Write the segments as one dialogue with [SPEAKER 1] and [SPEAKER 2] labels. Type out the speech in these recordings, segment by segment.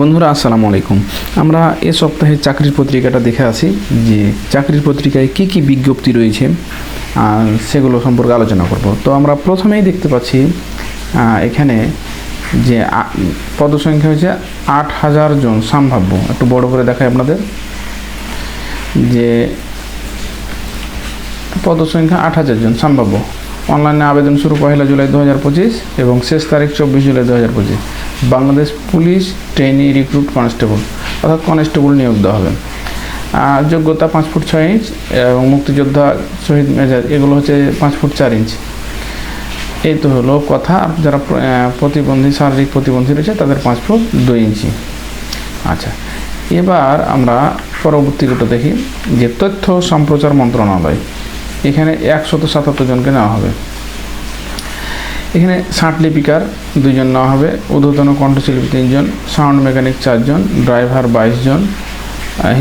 [SPEAKER 1] বন্ধুরা, আসসালামু আলাইকুম। আমরা এ সপ্তাহে চাকরির পত্রিকাটা দেখে আসি যে চাকরির পত্রিকায় কি কি বিজ্ঞপ্তি রয়েছে, আর সেগুলো সম্পর্কে আলোচনা করব। তো আমরা প্রথমেই দেখতে পাচ্ছি এখানে যে পদসংখ্যা হচ্ছে আট হাজার জন সম্ভাব্য। একটু বড় করে দেখায় আপনাদের। যে পদসংখ্যা আট হাজার জন সম্ভাব্য। অনলাইনে আবেদন শুরু পহেলা জুলাই দু হাজার পঁচিশ এবং শেষ তারিখ চব্বিশ জুলাই দু হাজার পঁচিশ। Bangladesh police, trainee, recruit, constable অর্থাৎ কনস্টেবল নিয়োগ দেওয়া হবে। যোগ্যতা পাঁচ ফুট ছয় ইঞ্চ এবং মুক্তিযোদ্ধা শহীদ মেজাজ, এগুলো হচ্ছে পাঁচ ফুট চার ইঞ্চ। এই তো হলো কথা। যারা প্রতিবন্ধী, শারীরিক প্রতিবন্ধী রয়েছে, তাদের পাঁচ ফুট দুই ইঞ্চি। আচ্ছা এবার আমরা পরবর্তীটা দেখি। যে তথ্য সম্প্রচার মন্ত্রণালয়, এখানে একশত সাতাত্তর জনকে নেওয়া হবে। এখানে ষাট লিপিকার দুজন নেওয়া হবে। ঊর্ধ্বতন কণ্ঠশিল্পী তিনজন, সাউন্ড মেকানিক চারজন, ড্রাইভার বাইশ জন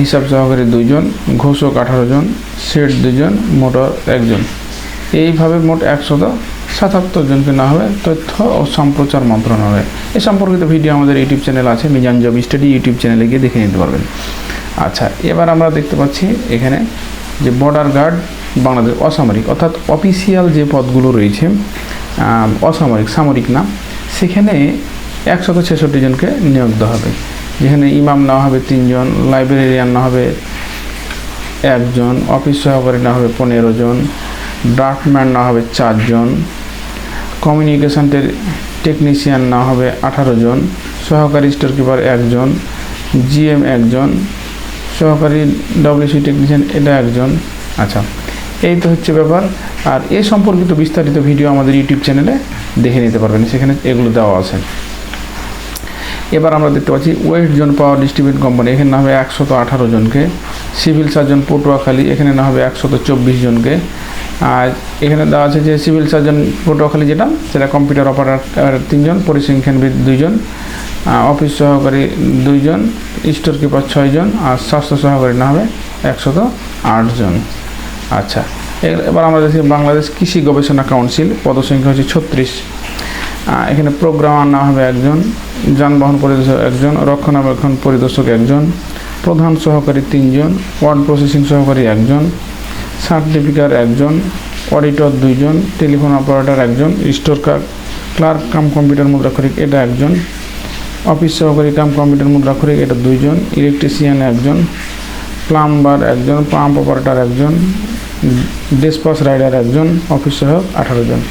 [SPEAKER 1] হিসাব সহকারী দুজন ঘোষক আঠারো জন, সেট দুজন মোটর একজন। এইভাবে মোট একশত সাতাত্তর জনকে নেওয়া হবে। তথ্য ও সম্প্রচার মন্ত্রণালয়। এ সম্পর্কিত ভিডিও আমাদের ইউটিউব চ্যানেল আছে মিজান জব স্টাডি ইউটিউব চ্যানেলে গিয়ে দেখে নিতে পারবেন। আচ্ছা এবার আমরা দেখতে পাচ্ছি এখানে যে বর্ডার গার্ড বাংলাদেশ অসামরিক, অর্থাৎ অফিসিয়াল যে পদগুলো রয়েছে অসামরিক, সামরিক না, সেখানে একশত ছেষট্টি জনকে নিয়োগ দেওয়া হবে। যেখানে ইমাম নেওয়া হবে তিনজন লাইব্রেরিয়ান নেওয়া হবে একজন অফিস সহকারী নেওয়া হবে পনেরো জন ড্রাফটম্যান নেওয়া হবে চারজন কমিউনিকেশন টেকনিশিয়ান নেওয়া হবে আঠারো জন, সহকারী স্টোর কিপার একজন জিএম একজন, সহকারী ডব্লিউসি টেকনিশিয়ান এটা একজন। আচ্ছা এই তো হচ্ছে ব্যাপার। আর এ সম্পর্কিত বিস্তারিত ভিডিও আমাদের ইউটিউব চ্যানেলে দেখে নিতে পারবেন। সেখানে এগুলো দেওয়া আছে। এবার আমরা দেখতে পাচ্ছি west zone power distribute company এখানে না হবে একশত আঠারো জনকে। সিভিল সার্জন পটুয়াখালী এখানে না হবে একশত চব্বিশ জনকে। আর এখানে দেওয়া আছে যে সিভিল সার্জন পটুয়াখালী যেটা, সেটা কম্পিউটার অপারেটর তিনজন পরিসংখ্যানবিদ দুইজন অফিস সহকারী দুইজন স্টোর কিপার ছয়জন, আর স্বাস্থ্য সহকারী না হবে একশত আটজন আচ্ছা। এবার আমরা দেখি বাংলাদেশ কৃষি গবেষণা কাউন্সিল, পদসংখ্যা হচ্ছে ছত্রিশ। এখানে প্রোগ্রামার না হবে একজন, যানবাহন পরিদর্শক একজন, রক্ষণাবেক্ষণ পরিদর্শক একজন, প্রধান সহকারী তিনজন, ওয়ার্ড প্রসেসিং সহকারী একজন, সার্টিফিকার একজন, অডিটর দুইজন, টেলিফোন অপারেটর একজন, স্টোর ক্লার্ক কাম কম্পিউটার মুদ্রাক্ষরিক এটা একজন, অফিস সহকারী কাম কম্পিউটার মুদ্রাক্ষরিক এটা দুইজন, ইলেকট্রিশিয়ান একজন, প্লাম্বার একজন, পাম্প অপারেটর একজন ডিসপাস রাইডার একজন অফিস সহায়ক আঠারো জন।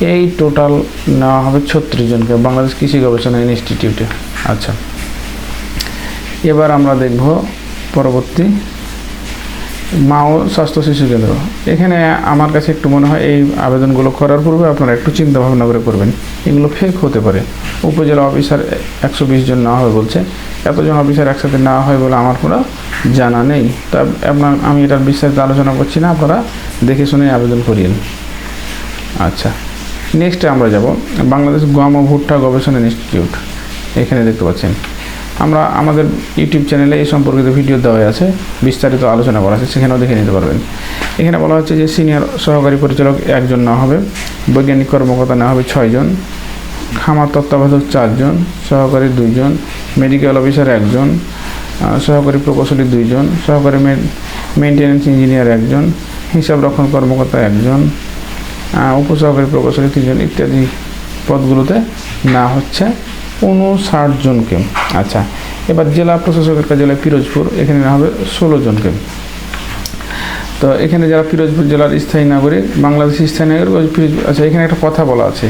[SPEAKER 1] এই টোটাল নেওয়া হবে ছত্রিশ জনকে, বাংলাদেশ কৃষি গবেষণা ইনস্টিটিউটে। আচ্ছা। এবার আমরা দেখব পরবর্তী মা ও স্বাস্থ্য শিশু কেন্দ্র। এখানে আমার কাছে একটু মনে হয় এই আবেদনগুলো করার পূর্বে আপনারা একটু চিন্তা ভাবনা করে করবেন। এগুলো ফেক হতে পারে। উপজেলা অফিসার একশো বিশ জন নেওয়া হয় বলছে। এতজন অফিসার একসাথে নেওয়া হয় বলে আমার কোনো জানা নেই। তা আপনার, আমি এটার বিস্তারিত আলোচনা করছি না, আপনারা দেখে শুনে আবেদন করিয়েন। আচ্ছা নেক্সটে আমরা যাব। বাংলাদেশ গম ও ভুট্টা গবেষণা ইনস্টিটিউট। এখানে দেখতে পাচ্ছেন। আমরা আমাদের ইউটিউব চ্যানেলে এই সম্পর্কিত ভিডিও দেওয়া আছে, বিস্তারিত আলোচনা করা আছে, সেখানেও দেখে নিতে পারবেন। এখানে বলা হচ্ছে যে সিনিয়র সহকারী পরিচালক একজন না হবে, বৈজ্ঞানিক কর্মকর্তা না হবে ছয়জন খামার তত্ত্বাবধায়ক চারজন সহকারী দুইজন মেডিকেল অফিসার একজন সহকারী প্রকৌশলী দুইজন সহকারী মেনটেন্যান্স ইঞ্জিনিয়ার একজন হিসাব রক্ষণ কর্মকর্তা একজন উপসহকারী প্রকৌশলী তিনজন ইত্যাদি পদগুলোতে না হচ্ছে। উনষাট জনকে আচ্ছা এবার জেলা প্রশাসকের কার্যালয় পিরোজপুর, এখানে হবে ষোলো জনকে তো এখানে যারা পিরোজপুর জেলার স্থায়ী নাগরিক বাংলাদেশের স্থায়ী নাগরিক আচ্ছা এখানে একটা কথা বলা আছে,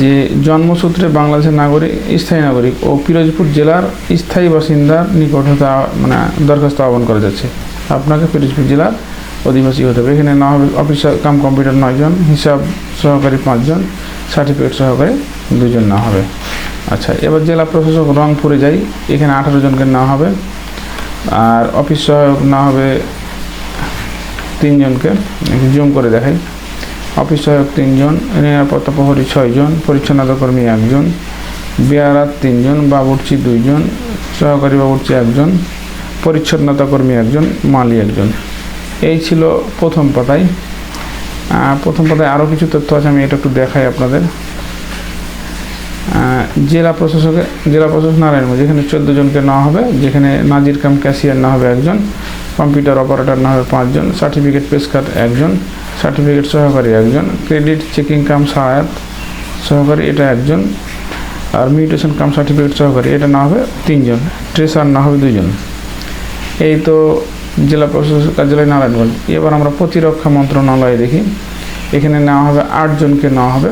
[SPEAKER 1] যে জন্মসূত্রে বাংলাদেশের নাগরিক, স্থায়ী নাগরিক ও পিরোজপুর জেলার স্থায়ী বাসিন্দার নিকট হতে মানে দরখাস্ত আহ্বান করা যাচ্ছে। আপনাকে পিরোজপুর জেলার অধিবাসী হতে হবে। এখানে না হবে অফিস কাম কম্পিউটার নয়জন, হিসাব সহকারী পাঁচজন, সার্টিফিকেট সহকারী দুজন না হবে। আচ্ছা এবার জেলা প্রশাসক রংপুরে যাই। এখানে আঠারো জনকে না হবে। আর অফিস সহায়ক না হবে তিনজনকে জুম করে দেখাই। অফিস সহায়ক তিনজন নিরাপত্তা প্রহরী ছয়জন পরিচ্ছন্নতা কর্মী একজন বিয়ারাত তিনজন বাবুর্চি দুইজন সহকারী বাবুর্চি একজন পরিচ্ছন্নতা কর্মী একজন মালি একজন এই ছিল প্রথম পাতায়। প্রথম পাতায় আরও কিছু তথ্য আছে, আমি এটা একটু দেখাই আপনাদের। জেলা প্রশাসকের জেলা প্রশাসক নারায়ণগঞ্জ যেখানে চোদ্দ জনকে নেওয়া হবে, যেখানে নাজির কাম ক্যাশিয়ার না হবে একজন, কম্পিউটার অপারেটর না হবে পাঁচজন, সার্টিফিকেট পেশকার একজন, সার্টিফিকেট সহকারী একজন, ক্রেডিট চেকিং কাম সহায়ক সহকারী এটা একজন, আর মিউটেশন কাম সার্টিফিকেট সহকারী এটা না হবে তিনজন, ট্রেসার না হবে দুজন। এই তো জেলা প্রশাসক কার্যালয় নারায়ণগঞ্জ। এবার আমরা প্রতিরক্ষা মন্ত্রণালয়ে দেখি। এখানে নেওয়া হবে আটজনকে নেওয়া হবে।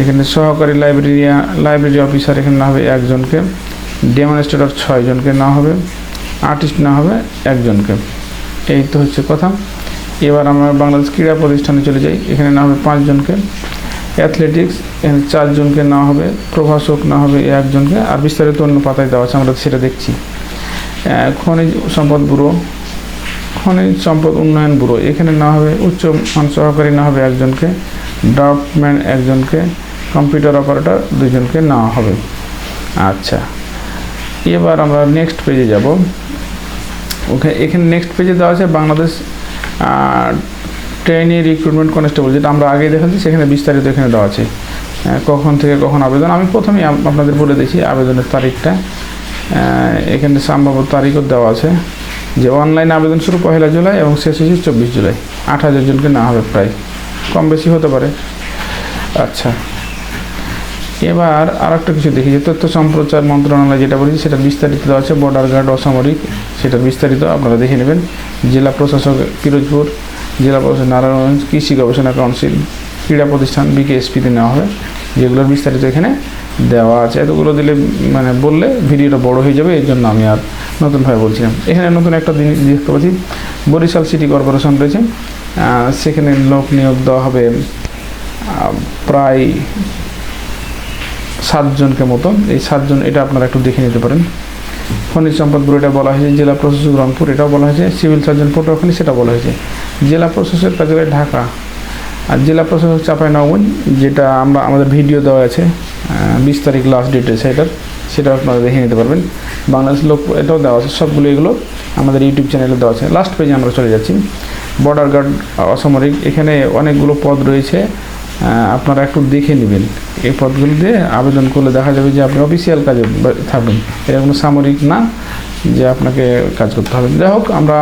[SPEAKER 1] এখানে সহকারী লাইব্রেরিয়া লাইব্রেরি অফিসার এখানে না হবে একজনকে। ডেমনস্ট্রেটর ছয়জনকে না হবে। আর্টিস্ট না হবে একজনকে। এই তো হচ্ছে কথা। এবার আমরা বাংলাদেশ ক্রীড়া প্রতিষ্ঠানে চলে যাই। এখানে না হবে পাঁচজনকে। অ্যাথলেটিক্স এখানে চারজনকে না হবে। প্রভাষক না হবে একজনকে। আর বিস্তারিত অন্য পাতায় দেওয়া আছে, আমরা সেটা দেখছি। খনিজ সম্পদ ব্যুরো। খনিজ সম্পদ উন্নয়ন ব্যুরো। এখানে না হবে উচ্চ মান সহকারী না হবে একজনকে। ড্রাফটম্যান একজনকে। কম্পিউটার অপারেটর দুজনকে নেওয়া হবে। আচ্ছা। এবার আমরা নেক্সট পেজে যাব। ওকে এখানে নেক্সট পেজে দেওয়া আছে বাংলাদেশ ট্রেনি রিক্রুটমেন্ট কনস্টেবল যেটা আমরা আগেই দেখাচ্ছি, সেখানে বিস্তারিত এখানে দেওয়া আছে। কখন থেকে কখন আবেদন? আমি প্রথমেই আপনাদের বলে দিয়েছি আবেদনের তারিখটা। এখানে সম্ভাব্য তারিখও দেওয়া আছে যে অনলাইন আবেদন শুরু পহেলা জুলাই এবং শেষ হয়েছে চব্বিশ জুলাই। আট হাজার জনকে না হবে প্রায়। কম বেশি হতে পারে। আচ্ছা। এবার আর একটা কিছু দেখি, যে তথ্য সম্প্রচার মন্ত্রণালয় যেটা বলেছি সেটা বিস্তারিত আছে বর্ডার গার্ড অসামরিক, সেটা বিস্তারিত আপনারা দেখে নেবেন। জেলা প্রশাসক পিরোজপুর জেলা প্রশাসক নারায়ণগঞ্জ, কৃষি গবেষণা কাউন্সিল, ক্রীড়া প্রতিষ্ঠান বিকেএসপিতে নেওয়া হবে। যেগুলোর বিস্তারিত এখানে দেওয়া আছে। এতগুলো দিলে মানে বললে ভিডিওটা বড় হয়ে যাবে এই জন্য আমি আর নতুনভাবে বলছিলাম এখানে নতুন একটা জিনিস দেখতে পাচ্ছি, বরিশাল সিটি কর্পোরেশন রয়েছে সেখানে লোক নিয়োগ দেওয়া হবে প্রায় সাতজনকে মতো এই সাতজন, এটা আপনারা একটু দেখে নিতে পারেন। খনিজ সম্পদ এটা বলা হয়েছে, জেলা প্রশাসক রংপুর, এটাও বলা হয়েছে, সিভিল সার্জন পটুয়াখালী সেটা বলা হয়েছে। জেলা প্রশাসক কার্যালয় ঢাকা আর জেলা প্রশাসক চাঁপাইনবাবগঞ্জ, যেটা আমরা, আমাদের ভিডিও দেওয়া আছে বিশ তারিখ লাস্ট ডেটে সেটার সেটা আপনারা দেখে নিতে পারবেন। বাংলাদেশ লোক, এটাও দেওয়া আছে, সবগুলো এগুলো আমাদের ইউটিউব চ্যানেলে দেওয়া আছে। লাস্ট পেজে আমরা চলে যাচ্ছি। বর্ডার গার্ড অসামরিক, এখানে অনেকগুলো পদ রয়েছে। আপনারা একটু দেখে নেবেন। এই পদগুলো দিয়ে আবেদন করলে দেখা যাবে যে আপনি অফিসিয়াল কাজে থাকবেন। এটা কোনো সামরিক না যে আপনাকে কাজ করতে হবে। যাই হোক, আমরা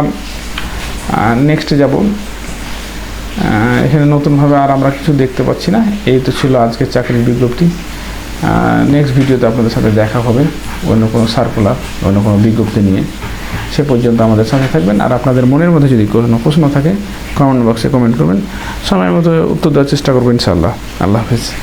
[SPEAKER 1] নেক্সটে যাব। এখানে নতুনভাবে আর আমরা কিছু দেখতে পাচ্ছি না। এই তো ছিল আজকে চাকরির বিজ্ঞপ্তি। নেক্সট ভিডিওতে আপনাদের সাথে দেখা হবে। অন্য কোনো সার্কুলার অন্য কোনো বিজ্ঞপ্তি নিয়ে। সে পর্যন্ত আমাদের সাথে থাকবেন। আর আপনাদের মনের মধ্যে যদি কোনো প্রশ্ন থাকে কমেন্ট বক্সে কমেন্ট করবেন। সময়ের মতো উত্তর দেওয়ার চেষ্টা করবেন ইনশাআল্লাহ। আল্লাহ হাফেজ।